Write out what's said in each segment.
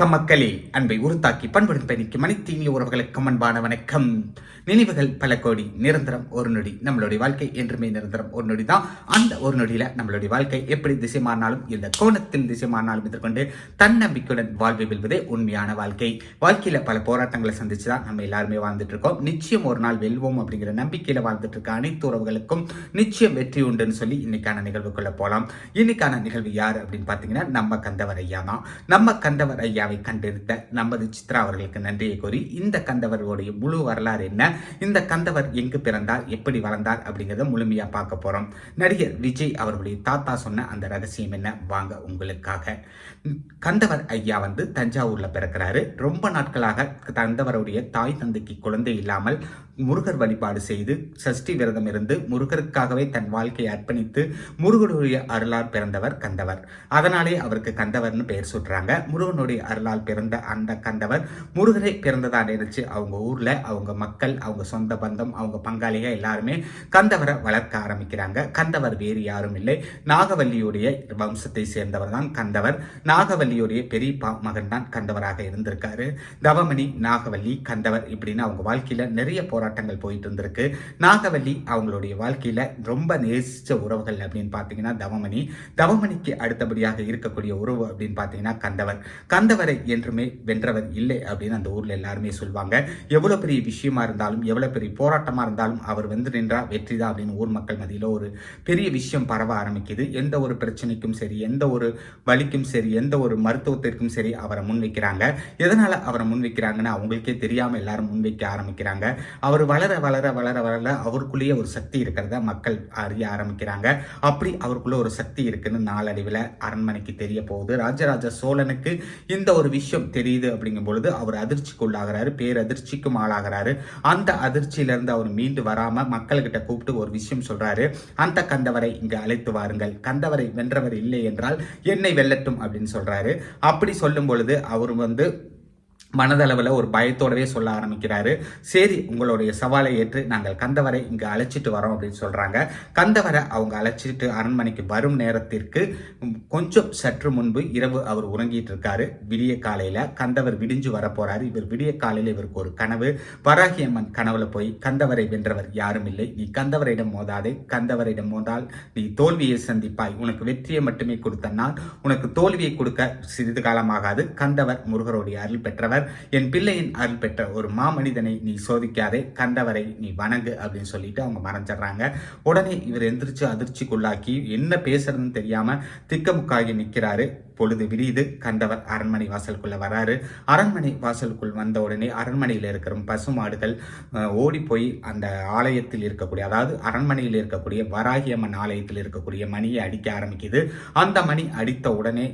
வணக்கம் மக்களே. அன்பை உருத்தாக்கி பண்புடன் பயணிக்கு அனைத்தீனிய உறவுகளுக்கு அன்பான வணக்கம். நினைவுகள் பல கோடி நிரந்தரம் ஒரு நொடி. நம்மளுடைய வாழ்க்கை என்றுமே நிரந்தரம் ஒரு நொடி தான். அந்த ஒரு நொடியில நம்மளுடைய வாழ்க்கை எப்படி திசை மாறினாலும் எந்த கோணத்தில் திசை மாறினாலும் எதிர்கொண்டு தன்னம்பிக்கையுடன் வாழ்வை வெல்வதே உண்மையான வாழ்க்கை. வாழ்க்கையில பல போராட்டங்களை சந்திச்சு தான் நம்ம எல்லாருமே வாழ்ந்துட்டு இருக்கோம் நிச்சயம் ஒரு நாள் வெல்வோம் அப்படிங்கிற நம்பிக்கையில வாழ்ந்துட்டு இருக்க அனைத்து உறவுகளுக்கும் நிச்சயம் வெற்றி உண்டுன்னு சொல்லி இன்னைக்கான நிகழ்வுக்குள்ள போலாம். இன்னைக்கான நிகழ்வு யார் அப்படின்னு பாத்தீங்கன்னா நம்ம கந்தவர் ஐயா தான். நம்ம கந்தவர் ஐயா ஐயாவை கண்டெடுத்த நமது சித்ரா அவர்களுக்கு நன்றியை கூறி இந்த கந்தவருடைய முழு வரலாறு என்ன? இந்த கந்தவர் எங்கு பிறந்தார்? எப்படி வளர்ந்தார்? அப்படிங்கிறத முழுமையா பார்க்க போறோம். நடிகர் விஜய் அவர்களுடைய தாத்தா சொன்ன அந்த ரகசியம் என்ன? வாங்க உங்களுக்காக. கந்தவர் ஐயா வந்து தஞ்சாவூர்ல பிறக்கிறாரு. ரொம்ப நாட்களாக கந்தவருடைய தாய் தந்தைக்கு குழந்தை இல்லாமல் முருகர் வழிபாடு செய்து சஷ்டி விரதம் இருந்து முருகருக்காகவே தன் வாழ்க்கையை அர்ப்பணித்து முருகனுடைய அருளால் பிறந்தவர் கந்தவர். அதனாலே அவருக்கு கந்தவர்னு பெயர் சொல்றாங்க முருகனுடைய அருளால் பிறந்த அந்த கந்தவர் முருகரை பிறந்ததா நினைச்சு அவங்க ஊர்ல அவங்க மக்கள் அவங்க சொந்த பந்தம் அவங்க பங்காளிக எல்லாருமே கந்தவரை வளர்க்க ஆரம்பிக்கிறாங்க. கந்தவர் வேறு யாரும் இல்லை. நாகவல்லியுடைய வம்சத்தை சேர்ந்தவர் தான் கந்தவர். நாகவல்லியுடைய பெரிய மகன் தான் கந்தவராக இருந்திருக்காரு. தவமணி நாகவல்லி கந்தவர் இப்படின்னு அவங்க வாழ்க்கையில நிறைய போராட்டங்கள் போயிட்டு இருந்திருக்கு நாகவல்லி அவங்களுடைய வாழ்க்கையில ரொம்ப நேசிச்ச உறவுகள் அப்படின்னு பார்த்தீங்கன்னா தவமணி. தவமணிக்கு அடுத்தபடியாக இருக்கக்கூடிய உறவு அப்படின்னு பார்த்தீங்கன்னா கந்தவர். கந்தவரை என்றுமே வென்றவர் இல்லை அப்படின்னு அந்த ஊர்ல எல்லாருமே சொல்லுவாங்க எவ்வளவு பெரிய விஷயமா இருந்தாலும் எவ்வளவு பெரிய போராட்டமா இருந்தாலும் அவர் வந்து நின்றா வெற்றி தான் அப்படின்னு ஊர் மக்கள் மத்தியில ஒரு பெரிய விஷயம் பரவ ஆரம்பிக்குது. எந்த ஒரு பிரச்சனைக்கும் சரி எந்த ஒரு வலிக்கும் சரி எந்த ஒரு மருத்துவத்திற்கும் சரி அவரை முன்வைக்கிறாங்க. எதனால அவரை முன்வைக்கிறாங்கன்னு அவங்களுக்கே தெரியாம எல்லாரும் முன்வைக்க ஆரம்பிக்கிறாங்க. அவர் வளர வளர வளர வளர அவருக்குள்ளேயே ஒரு சக்தி இருக்கிறத மக்கள் அறிய ஆரம்பிக்கிறாங்க. அப்படி அவருக்குள்ள ஒரு சக்தி இருக்குன்னு நாளடைவில் அரண்மனைக்கு தெரிய போகுது. ராஜராஜ சோழனுக்கு இந்த ஒரு விஷயம் தெரியுது அப்படிங்கும் பொழுது அவர் அதிர்ச்சிக்குள்ளாகிறாரு பேரதிர்ச்சிக்கும் ஆளாகிறாரு. அந்த அதிர்ச்சியிலிருந்து அவர் மீண்டு வராம மக்கள்கிட்ட கூப்பிட்டு ஒரு விஷயம் சொல்றாரு. அந்த கந்தவரை இங்கே அழைத்து வாருங்கள். கந்தவரை வென்றவர் இல்லை என்றால் என்னை வெல்லட்டும் அப்படின்னு சொல்றாரு. அப்படி சொல்லும் பொழுது அவர் வந்து மனதளவில் ஒரு பயத்தோடவே சொல்ல ஆரம்பிக்கிறாரு. சரி உங்களுடைய சவாலை ஏற்று நாங்கள் கந்தவரை இங்கே அழைச்சிட்டு வரோம் அப்படின்னு சொல்கிறாங்க கந்தவரை அவங்க அழைச்சிட்டு அரண்மனைக்கு வரும் நேரத்திற்கு கொஞ்சம் சற்று முன்பு இரவு அவர் உறங்கிட்டு இருக்காரு. விடிய காலையில் கந்தவர் விடிஞ்சு வர போகிறாரு இவர் விடிய காலையில் இவருக்கு ஒரு கனவு. வராகியம்மன் கனவுல போய் கந்தவரை வென்றவர் யாரும் இல்லை. நீ கந்தவரிடம் மோதாதே. கந்தவரிடம் மோதால் நீ தோல்வியை சந்திப்பாய். உனக்கு வெற்றியை மட்டுமே கொடுத்தனால் உனக்கு தோல்வியை கொடுக்க சிறிது காலமாகாது. கந்தவர் முருகருடைய அருள் பெற்றவர். அவர் என் பிள்ளையின் அருள் பெற்ற ஒரு மாமனிதனை நீ சோதிக்காதே கண்டவரை நீ வணங்கு அப்படின்னு சொல்லிட்டு அவங்க மறைஞ்சிடுறாங்க. உடனே இவர் எந்திரிச்சு அதிர்ச்சிக்குள்ளாக்கி என்ன பேசுறதுன்னு தெரியாம திக்கமுக்காகி நிற்கிறாரு பொழுது விரியுது கண்டவர் அரண்மனை வாசலுக்குள்ள வராரு. அரண்மனை வாசலுக்குள் வந்த உடனே அரண்மனையில் இருக்கிற பசுமாடுகள் ஓடி போய் அந்த ஆலயத்தில் இருக்கக்கூடிய அதாவது அரண்மனையில் இருக்கக்கூடிய வராகியம்மன் ஆலயத்தில் இருக்கக்கூடிய மணியை அடிக்க ஆரம்பிக்குது. அந்த மணி அடித்த உடனே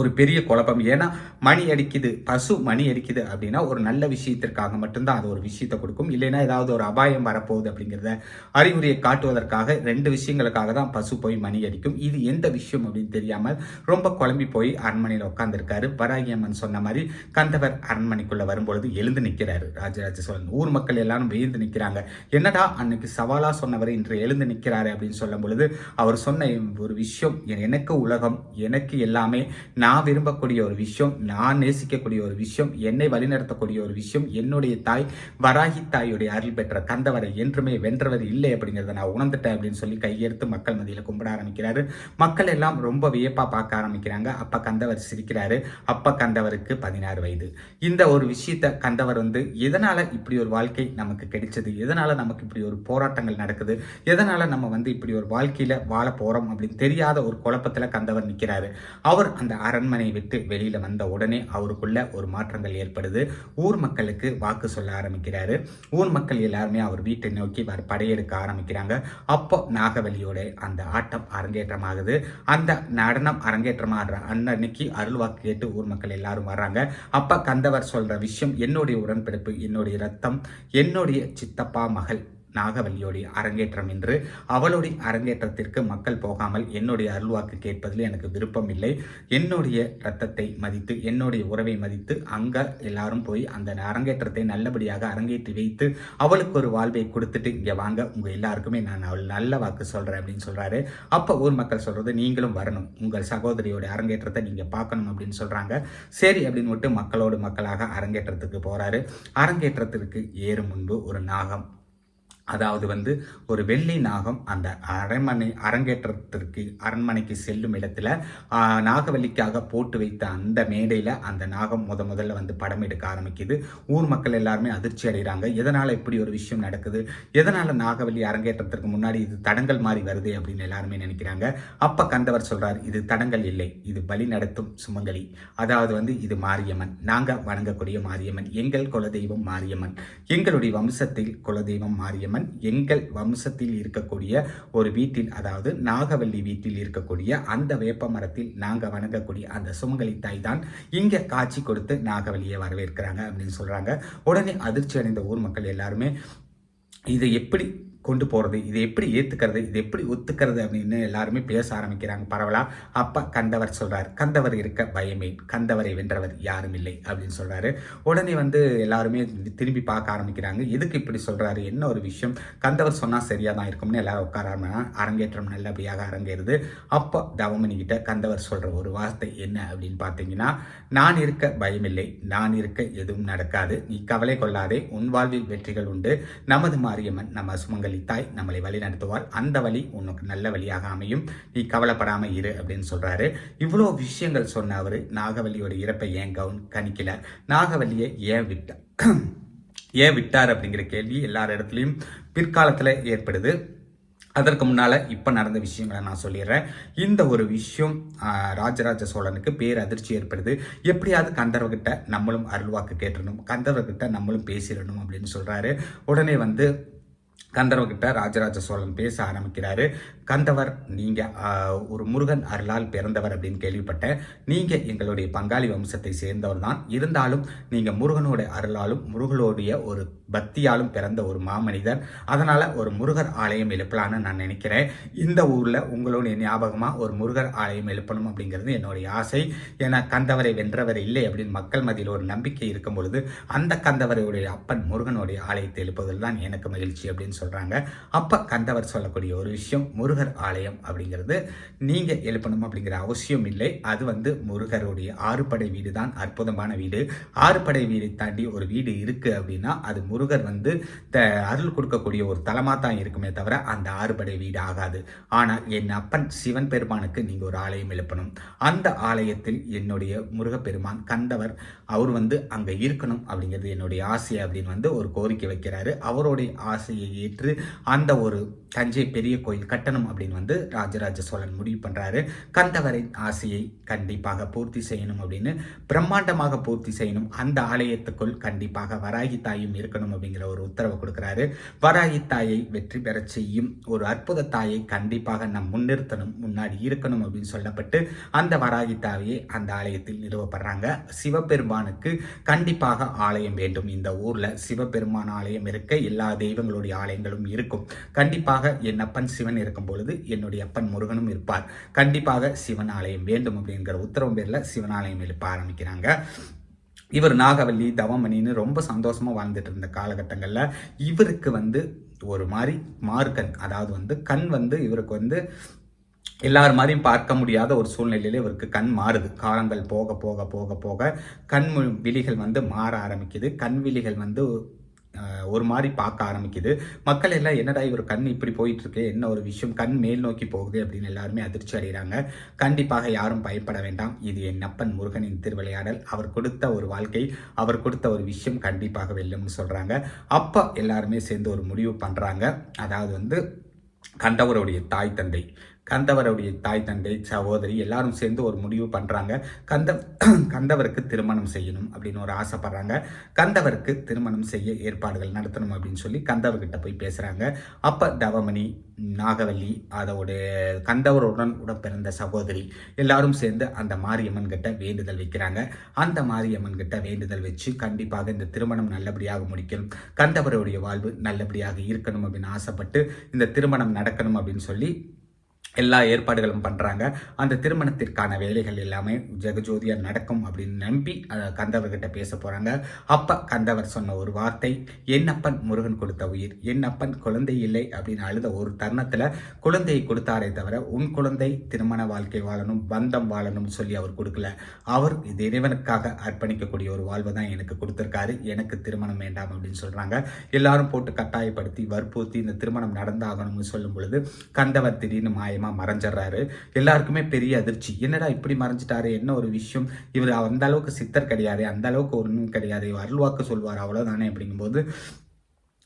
ஒரு பெரிய குழப்பம். ஏன்னா மணி அடிக்குது பசு மணி அடிக்குது அப்படின்னா ஒரு நல்ல விஷயத்திற்காக மட்டும்தான் அது ஒரு விஷயத்தை கொடுக்கும். இல்லைன்னா ஏதாவது ஒரு அபாயம் வரப்போகுது அப்படிங்கிறத அறிகுறியை காட்டுவதற்காக ரெண்டு விஷயங்களுக்காக தான் பசு போய் மணி அடிக்கும். இது எந்த விஷயம் அப்படின்னு தெரியாமல் ரொம்ப குழம்பி போய் அரண்மனையில் உட்காந்துருக்காரு பராகியம்மன் சொன்ன மாதிரி கந்தவர் அரண்மனைக்குள்ளே வரும்பொழுது எழுந்து நிற்கிறாரு ராஜராஜ சோழன். ஊர் மக்கள் எல்லாரும் வியந்து நிற்கிறாங்க என்னடா அன்னைக்கு சவாலாக சொன்னவர் இன்று எழுந்து நிற்கிறாரு அப்படின்னு சொல்லும் பொழுது அவர் சொன்ன ஒரு விஷயம் எனக்கு உலகம் எனக்கு எல்லாமே நான் விரும்பக்கூடிய ஒரு விஷயம் நான் நேசிக்கக்கூடிய ஒரு விஷயம் என்னை வழிநடத்தக்கூடிய ஒரு விஷயம் என்னுடைய தாய் வராகி தாயுடைய அருள் பெற்ற கந்தவரை என்றுமே வென்றவர் இல்லை அப்படிங்கிறத நான் உணர்ந்துட்டேன் அப்படின்னு சொல்லி கையெடுத்து மக்கள் மத்தியில் கும்பிட ஆரம்பிக்கிறாரு. மக்கள் எல்லாம் ரொம்ப வியப்பா பார்க்க ஆரம்பிக்கிறாங்க. அப்ப கந்தவர் சிரிக்கிறாரு. அப்ப கந்தவருக்கு பதினாறு வயது. இந்த ஒரு விஷயத்த கந்தவர் வந்து எதனால இப்படி ஒரு வாழ்க்கை நமக்கு கிடைச்சது? எதனால நமக்கு இப்படி ஒரு போராட்டங்கள் நடக்குது? எதனால நம்ம வந்து இப்படி ஒரு வாழ்க்கையில வாழ போறோம் அப்படின்னு தெரியாத ஒரு குழப்பத்துல கந்தவர் நிற்கிறாரு அவர் அந்த அரண்மனை விட்டு வெளியில வந்த உடனே அவருக்குள்ள ஒரு மாற்றங்கள் ஏற்படுது. ஊர் மக்களுக்கு வாக்கு சொல்ல ஆரம்பிக்கிறாரு. ஊர் மக்கள் எல்லாருமே அவர் வீட்டை நோக்கி படையெடுக்க ஆரம்பிக்கிறாங்க. அப்போ நாகவலியோட அந்த ஆட்டம் அரங்கேற்றமாகுது. அந்த நடனம் அரங்கேற்றமாகிற அன்னன்னைக்கு அருள்வாக்கு கேட்டு ஊர் மக்கள் எல்லாரும் வர்றாங்க. அப்ப கந்தவர் சொல்ற விஷயம் என்னுடைய உடன்பிறப்பு என்னுடைய ரத்தம் என்னுடைய சித்தப்பா மகள் நாகவல்லியோடைய அரங்கேற்றம் என்று அவளுடைய அரங்கேற்றத்திற்கு மக்கள் போகாமல் என்னுடைய அருள்வாக்கு கேட்பதில் எனக்கு விருப்பம் இல்லை. என்னுடைய ரத்தத்தை மதித்து என்னுடைய உறவை மதித்து அங்க எல்லாரும் போய் அந்த அரங்கேற்றத்தை நல்லபடியாக அரங்கேற்றி வைத்து அவளுக்கு ஒரு வாழ்வை கொடுத்துட்டு இங்க வாங்க உங்க எல்லாருக்குமே நான் அவள் நல்ல வாக்கு சொல்றேன் அப்படின்னு சொல்றாரு. அப்ப ஊர் மக்கள் சொல்றது நீங்களும் வரணும். உங்கள் சகோதரியோட அரங்கேற்றத்தை நீங்க பார்க்கணும் அப்படின்னு சொல்றாங்க. சரி அப்படின்னு விட்டு மக்களோடு மக்களாக அரங்கேற்றத்துக்கு போறாரு. அரங்கேற்றத்திற்கு ஏறும் முன்பு ஒரு நாகம் அதாவது வந்து ஒரு வெள்ளி நாகம் அந்த அரண்மனை அரங்கேற்றத்திற்கு அரண்மனைக்கு செல்லும் இடத்துல நாகவல்லிக்காக போட்டு வைத்த அந்த மேடையில் அந்த நாகம் முத முதல்ல வந்து படம் எடுக்க ஆரம்பிக்குது. ஊர் மக்கள் எல்லாருமே அதிர்ச்சி அடைகிறாங்க எதனால் இப்படி ஒரு விஷயம் நடக்குது? எதனால் நாகவல்லி அரங்கேற்றத்திற்கு முன்னாடி இது தடங்கள் மாறி வருது அப்படின்னு எல்லாருமே நினைக்கிறாங்க. அப்போ கந்தவர் சொல்கிறார் இது தடங்கள் இல்லை இது பலி நடத்தும் சுமங்கலி. அதாவது வந்து இது மாரியம்மன். நாங்கள் வணங்கக்கூடிய மாரியம்மன். எங்கள் குலதெய்வம் மாரியம்மன். எங்களுடைய வம்சத்தில் குலதெய்வம் மாரியம்மன் எங்கள் வம்சத்தில் இருக்கக்கூடிய ஒரு வீட்டில் அதாவது நாகவல்லி வீட்டில் இருக்கக்கூடிய அந்த வேப்ப மரத்தில் நாங்கள் வணங்கக்கூடிய அந்த சுமங்கலி தாய் தான் இங்கே காட்சி கொடுத்து நாகவல்லியை வரவேற்கிறாங்க அப்படின்னு சொல்கிறாங்க உடனே அதிர்ச்சி அடைந்த ஊர் மக்கள் எல்லாருமே இதை எப்படி கொண்டு போகிறது இதை எப்படி ஏற்றுக்கிறது இது எப்படி ஒத்துக்கிறது அப்படின்னு எல்லாருமே பேச ஆரம்பிக்கிறாங்க. பரவலாக அப்போ கந்தவர் சொல்கிறார் கந்தவர் இருக்க பயமே கந்தவரை வென்றவர் யாரும் இல்லை அப்படின்னு சொல்கிறாரு உடனே வந்து எல்லாருமே திரும்பி பார்க்க ஆரம்பிக்கிறாங்க. எதுக்கு இப்படி சொல்கிறாரு என்ன ஒரு விஷயம்? கந்தவர் சொன்னால் சரியாக தான் இருக்கும்னு எல்லாரும் உட்கார ஆரம்பினா அரங்கேற்றம் நல்லபடியாக அரங்கேறுது. அப்போ தவமணிக்கிட்ட கந்தவர் சொல்கிற ஒரு வார்த்தை என்ன அப்படின்னு பார்த்தீங்கன்னா நான் இருக்க பயமில்லை நான் இருக்க எதுவும் நடக்காது நீ கவலை கொள்ளாதே உன் வாழ்வில் வெற்றிகள் உண்டு. நமது மாரியம்மன் நம்ம சுமங்கல் தாய் நம்மளை வழி நடத்துவாள் அந்த வழி உனக்கு நல்ல வழியாக அமையும். நீ கவலைப்படாமல் இரு அப்படின்னு சொல்கிறாரு இவ்வளோ விஷயங்கள் சொன்ன அவர் நாகவல்லியோட இறப்பை ஏன் கவுன் கணிக்கல. நாகவல்லியை ஏன் விட்டார் ஏன் விட்டார் அப்படிங்கிற கேள்வி எல்லார் இடத்துலையும் பிற்காலத்தில் ஏற்படுது. அதற்கு முன்னால் இப்போ நடந்த விஷயங்களை நான் சொல்லிடுறேன். இந்த ஒரு விஷயம் ராஜராஜ சோழனுக்கு பேர் அதிர்ச்சி ஏற்படுது. எப்படியாவது கந்தர்வர்கிட்ட நம்மளும் அருள்வாக்கு கேட்டுடணும். கந்தர்வர்கிட்ட நம்மளும் பேசிடணும் அப்படின்னு சொல்கிறாரு உடனே வந்து கந்தர்வகிட்ட ராஜராஜ சோழன் பேச ஆரம்பிக்கிறாரு. கந்தவர் நீங்கள் ஒரு முருகன் அருளால் பிறந்தவர் அப்படின்னு கேள்விப்பட்டேன். நீங்கள் எங்களுடைய பங்காளி வம்சத்தை சேர்ந்தவர் தான். இருந்தாலும் நீங்கள் முருகனோட அருளாலும் முருகனுடைய ஒரு பக்தியாலும் பிறந்த ஒரு மாமனிதர். அதனால் ஒரு முருகர் ஆலயம் எழுப்பலான்னு நான் நினைக்கிறேன். இந்த ஊரில் உங்களுடைய ஞாபகமாக ஒரு முருகர் ஆலயம் எழுப்பணும் அப்படிங்கிறது என்னுடைய ஆசை. ஏன்னா கந்தவரை வென்றவர் இல்லை அப்படின்னு மக்கள் மத்தியில் ஒரு நம்பிக்கை இருக்கும் பொழுது அந்த கந்தவரையுடைய அப்பன் முருகனுடைய ஆலயத்தை எழுப்புவதில் தான் எனக்கு மகிழ்ச்சி அப்படின்னு அப்படின்னு சொல்கிறாங்க அப்போ கந்தவர் சொல்லக்கூடிய ஒரு விஷயம் முருகர் ஆலயம் அப்படிங்கிறது நீங்கள் எழுப்பணும் அப்படிங்கிற அவசியம் இல்லை. அது வந்து முருகருடைய ஆறுபடை வீடு தான் அற்புதமான வீடு. ஆறுபடை வீடை தாண்டி ஒரு வீடு இருக்குது அப்படின்னா அது முருகர் வந்து த அருள் கொடுக்கக்கூடிய ஒரு தலமாக தான் இருக்குமே தவிர அந்த ஆறுபடை வீடு ஆகாது. ஆனால் என் அப்பன் சிவன் பெருமானுக்கு நீங்கள் ஒரு ஆலயம் எழுப்பணும். அந்த ஆலயத்தில் என்னுடைய முருகப்பெருமான் கந்தவர் அவர் வந்து அங்கே இருக்கணும் அப்படிங்கிறது என்னுடைய ஆசை அப்படின்னு வந்து ஒரு கோரிக்கை வைக்கிறாரு. அவருடைய ஆசையை ஏற்று அந்த ஒரு தஞ்சை பெரிய கோயில் கட்டணும் அப்படின்னு வந்து ராஜராஜ சோழன் முடிவு பண்ணுறாரு கந்தவரின் ஆசையை கண்டிப்பாக பூர்த்தி செய்யணும் அப்படின்னு பிரம்மாண்டமாக பூர்த்தி செய்யணும். அந்த ஆலயத்துக்குள் கண்டிப்பாக வராகி தாயும் இருக்கணும் அப்படிங்கிற ஒரு உத்தரவை கொடுக்குறாரு. வராகி தாயை வெற்றி பெறச் செய்யும் ஒரு அற்புத தாயை கண்டிப்பாக நம் முன்னிறுத்தணும் முன்னாடி இருக்கணும் அப்படின்னு சொல்லப்பட்டு அந்த வராகி தாயை அந்த ஆலயத்தில் நிறுவப்படுறாங்க. சிவபெருமானுக்கு கண்டிப்பாக ஆலயம் வேண்டும். இந்த ஊரில் சிவபெருமான் ஆலயம் இருக்க எல்லா தெய்வங்களுடைய ஆலயங்களும் இருக்கும். கண்டிப்பாக என் அப்பன் சிவன் இருக்கும் பொழுது என்னுடைய அப்பன் முருகனும் இருப்பார். கண்டிப்பாக சிவன் ஆலயம் வேண்டும் அப்படிங்கிற உத்தரவு பேர்ல சிவன் ஆலயம் எழுப்ப ஆரம்பிக்கிறாங்க. இவர் நாகவல்லி தவமணின்னு ரொம்ப சந்தோஷமா வாழ்ந்துட்டு இருந்த காலகட்டங்களில் இவருக்கு வந்து ஒரு மாதிரி மார்க்கண் அதாவது வந்து கண் வந்து இவருக்கு வந்து எல்லார் மாதிரியும் பார்க்க முடியாத ஒரு சூழ்நிலையிலே இவருக்கு கண் மாறுது. காலங்கள் போக போக போக போக கண் விழிகள் வந்து மாற ஆரம்பிக்குது. கண் விழிகள் வந்து ஒரு மாதிரி பார்க்க ஆரம்பிக்குது. மக்கள் எல்லாம் என்னடா இவர் கண் இப்படி போயிட்டு இருக்கு என்ன ஒரு விஷயம்? கண் மேல் நோக்கி போகுது அப்படின்னு எல்லாருமே அதிர்ச்சி அடைகிறாங்க. கண்டிப்பாக யாரும் பயப்பட வேண்டாம். இது என் அப்பன் முருகனின் திருவிளையாடல். அவர் கொடுத்த ஒரு வாழ்க்கை அவர் கொடுத்த ஒரு விஷயம் கண்டிப்பாக வெல்லும்னு சொல்றாங்க. அப்போ எல்லாருமே சேர்ந்து ஒரு முடிவு பண்றாங்க. அதாவது வந்து கண்டவருடைய தாய் தந்தை. கந்தவருடைய தாய் தந்தை சகோதரி எல்லாரும் சேர்ந்து ஒரு முடிவு பண்ணுறாங்க கந்த கந்தவருக்கு திருமணம் செய்யணும் அப்படின்னு ஒரு ஆசைப்படுறாங்க. கந்தவருக்கு திருமணம் செய்ய ஏற்பாடுகள் நடத்தணும் அப்படின்னு சொல்லி கந்தவர்கிட்ட போய் பேசுகிறாங்க அப்போ தவமணி நாகவல்லி அதோட கந்தவருடன் உடன் பிறந்த சகோதரி எல்லாரும் சேர்ந்து அந்த மாரியம்மன் கிட்ட வேண்டுதல் வைக்கிறாங்க. அந்த மாரியம்மன் கிட்ட வேண்டுதல் வச்சு கண்டிப்பாக இந்த திருமணம் நல்லபடியாக முடிக்கணும். கந்தவருடைய வாழ்வு நல்லபடியாக இருக்கணும் அப்படின்னு ஆசைப்பட்டு இந்த திருமணம் நடக்கணும் அப்படின்னு சொல்லி எல்லா ஏற்பாடுகளும் பண்ணுறாங்க அந்த திருமணத்திற்கான வேலைகள் எல்லாமே ஜெகஜோதியாக நடக்கும் அப்படின்னு நம்பி கந்தவர்கிட்ட பேச போகிறாங்க அப்போ கந்தவர் சொன்ன ஒரு வார்த்தை என்னப்பன் முருகன் கொடுத்த உயிர் என்னப்பன் குழந்தை இல்லை அப்படின்னு அழுத ஒரு தருணத்தில் குழந்தையை கொடுத்தாரே தவிர உன் குழந்தை திருமண வாழ்க்கை வாழணும் பந்தம் வாழணும்னு சொல்லி அவர் கொடுக்கல. அவர் இது இறைவனுக்காக அர்ப்பணிக்கக்கூடிய ஒரு வாழ்வை தான் எனக்கு கொடுத்துருக்காரு. எனக்கு திருமணம் வேண்டாம் அப்படின்னு சொல்கிறாங்க எல்லாரும் போட்டு கட்டாயப்படுத்தி வற்புறுத்தி இந்த திருமணம் நடந்தாகணும்னு சொல்லும் பொழுது கந்தவர் திடீர்னு மாயமா மறைஞ்சிடுறாரு. எல்லாருக்குமே பெரிய அதிர்ச்சி. என்னடா இப்படி மறைஞ்சிட்டாரு? என்ன ஒரு விஷயம்? இவர் அந்த அளவுக்கு சித்தர் கிடையாது. அந்த அளவுக்கு ஒன்றும் கிடையாது. இவர் அருள்வாக்கு சொல்வார். அவ்வளவுதானே? அப்படிங்கும்போது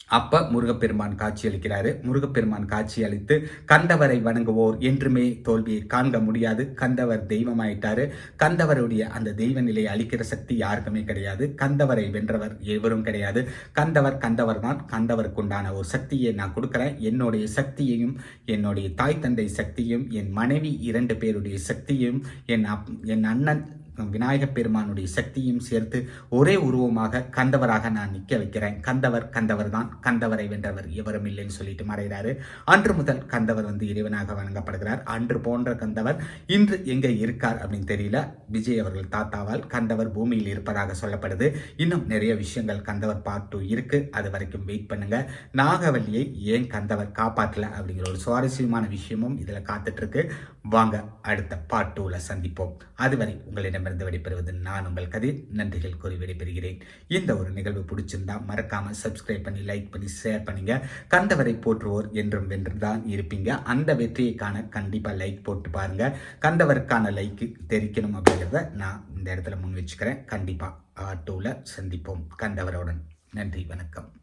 அப்ப முருகப்பெருமான் காட்சி அளிக்கிறாரு. முருகப்பெருமான் காட்சி அளித்து கந்தவரை வணங்குவோர் என்றுமே தோல்வியை காண்க முடியாது. கந்தவர் தெய்வமாயிட்டாரு. கந்தவருடைய அந்த தெய்வ நிலையை அளிக்கிற சக்தி யாருக்குமே கிடையாது. கந்தவரை வென்றவர் எவரும் கிடையாது. கந்தவர் கந்தவர் தான் கந்தவருக்குண்டான ஒரு சக்தியை நான் கொடுக்குறேன். என்னுடைய சக்தியையும் என்னுடைய தாய் தந்தை சக்தியும் என் மனைவி இரண்டு பேருடைய சக்தியும் என் அப் என் அண்ணன் விநாயகப் பெருமானுடைய சக்தியும் சேர்த்து ஒரே உருவமாக கந்தவராக நான் நிற்க வைக்கிறேன். கந்தவர் கந்தவர் தான் கந்தவரை வென்றவர் எவரும் இல்லைன்னு சொல்லிட்டு மறைகிறாரு. அன்று முதல் கந்தவர் வந்து இறைவனாக வணங்கப்படுகிறார். அன்று போன்ற கந்தவர் இன்று எங்கே இருக்கார் அப்படின்னு தெரியல. விஜய் அவர்கள் தாத்தாவால் கந்தவர் பூமியில் இருப்பதாக சொல்லப்படுது. இன்னும் நிறைய விஷயங்கள் கந்தவர் பார்ட் டூ இருக்கு. அது வரைக்கும் வெயிட் பண்ணுங்க. நாகவல்லியை ஏன் கந்தவர் காப்பாற்றல அப்படிங்கிற ஒரு சுவாரஸ்யமான விஷயமும் இதில் காத்துட்டு இருக்கு. வாங்க அடுத்த பார்ட் டூவில் சந்திப்போம். அதுவரை உங்களிடமிருந்து விடைபெறுவது நான் உங்கள் கதிர். நன்றிகள் கூறி விடைபெறுகிறேன். இந்த ஒரு நிகழ்வு பிடிச்சிருந்தா மறக்காம சப்ஸ்கிரைப் பண்ணி லைக் பண்ணி ஷேர் பண்ணுங்க. கந்தவரை போற்றுவோர் என்றும் வென்றுதான் இருப்பீங்க. அந்த வெற்றியை காண கண்டிப்பா லைக் போட்டு பாருங்க. கந்தவருக்கான லைக்கு தெரிக்கணும் அப்படிங்கிறத நான் இந்த இடத்துல முன் வச்சுக்கிறேன். கண்டிப்பா ஆட்டோவில் சந்திப்போம். கந்தவருடன். நன்றி வணக்கம்.